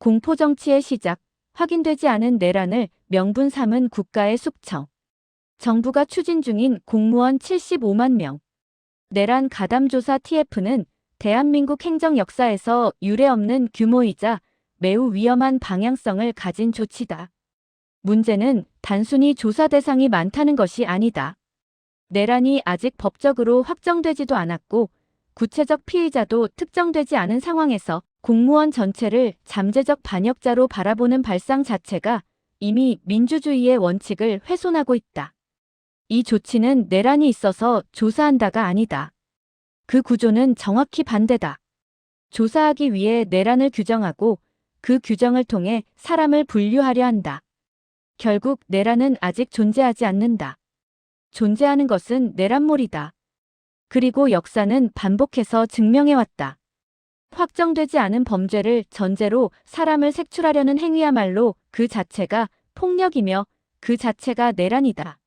공포정치의 시작, 확인되지 않은 내란을 명분 삼은 국가의 숙청. 정부가 추진 중인 공무원 75만 명. 내란 가담조사 TF는 대한민국 행정 역사에서 유례없는 규모이자 매우 위험한 방향성을 가진 조치다. 문제는 단순히 조사 대상이 많다는 것이 아니다. 내란이 아직 법적으로 확정되지도 않았고 구체적 피의자도 특정되지 않은 상황에서 공무원 전체를 잠재적 반역자로 바라보는 발상 자체가 이미 민주주의의 원칙을 훼손하고 있다. 이 조치는 내란이 있어서 조사한다가 아니다. 그 구조는 정확히 반대다. 조사하기 위해 내란을 규정하고 그 규정을 통해 사람을 분류하려 한다. 결국 내란은 아직 존재하지 않는다. 존재하는 것은 내란몰이다. 그리고 역사는 반복해서 증명해왔다. 확정되지 않은 범죄를 전제로 사람을 색출하려는 행위야말로 그 자체가 폭력이며 그 자체가 내란이다.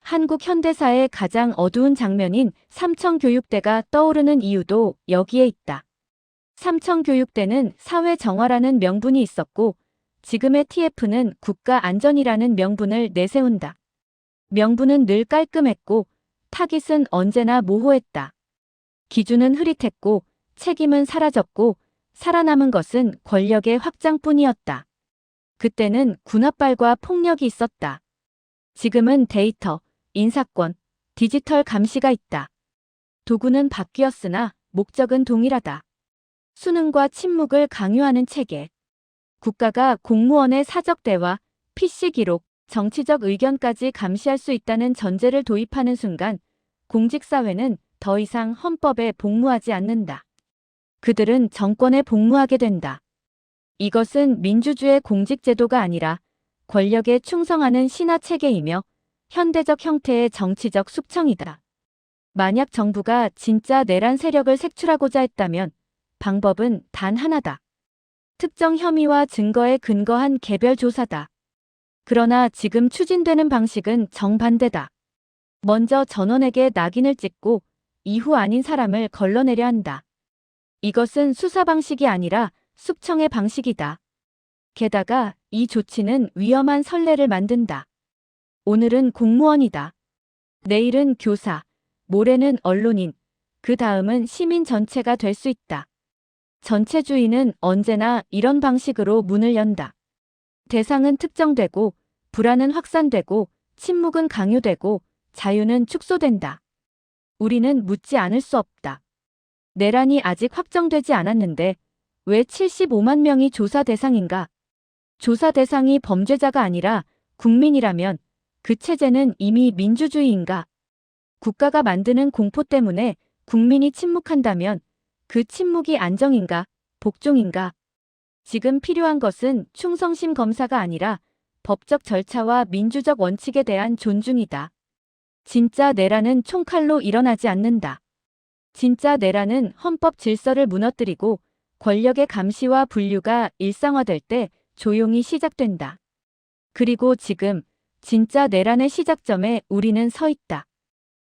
한국 현대사의 가장 어두운 장면인 삼청교육대가 떠오르는 이유도 여기에 있다. 삼청교육대는 사회 정화라는 명분이 있었고 지금의 TF는 국가 안전이라는 명분을 내세운다. 명분은 늘 깔끔했고 타깃은 언제나 모호했다. 기준은 흐릿했고 책임은 사라졌고 살아남은 것은 권력의 확장뿐이었다. 그때는 군합발과 폭력이 있었다. 지금은 데이터, 인사권, 디지털 감시가 있다. 도구는 바뀌었으나 목적은 동일하다. 수능과 침묵을 강요하는 체계. 국가가 공무원의 사적 대화, PC 기록, 정치적 의견까지 감시할 수 있다는 전제를 도입하는 순간 공직사회는 더 이상 헌법에 복무하지 않는다. 그들은 정권에 복무하게 된다. 이것은 민주주의 공직제도가 아니라 권력에 충성하는 신화 체계이며 현대적 형태의 정치적 숙청이다. 만약 정부가 진짜 내란 세력을 색출하고자 했다면 방법은 단 하나다. 특정 혐의와 증거에 근거한 개별 조사다. 그러나 지금 추진되는 방식은 정반대다. 먼저 전원에게 낙인을 찍고 이후 아닌 사람을 걸러내려 한다. 이것은 수사 방식이 아니라 숙청의 방식이다. 게다가 이 조치는 위험한 선례를 만든다. 오늘은 공무원이다. 내일은 교사, 모레는 언론인, 그 다음은 시민 전체가 될 수 있다. 전체주의는 언제나 이런 방식으로 문을 연다. 대상은 특정되고, 불안은 확산되고, 침묵은 강요되고, 자유는 축소된다. 우리는 묻지 않을 수 없다. 내란이 아직 확정되지 않았는데, 왜 75만 명이 조사 대상인가? 조사 대상이 범죄자가 아니라 국민이라면 그 체제는 이미 민주주의인가? 국가가 만드는 공포 때문에 국민이 침묵한다면 그 침묵이 안정인가, 복종인가? 지금 필요한 것은 충성심 검사가 아니라 법적 절차와 민주적 원칙에 대한 존중이다. 진짜 내란은 총칼로 일어나지 않는다. 진짜 내란은 헌법 질서를 무너뜨리고 권력의 감시와 분류가 일상화될 때 조용히 시작된다. 그리고 지금 진짜 내란의 시작점에 우리는 서 있다.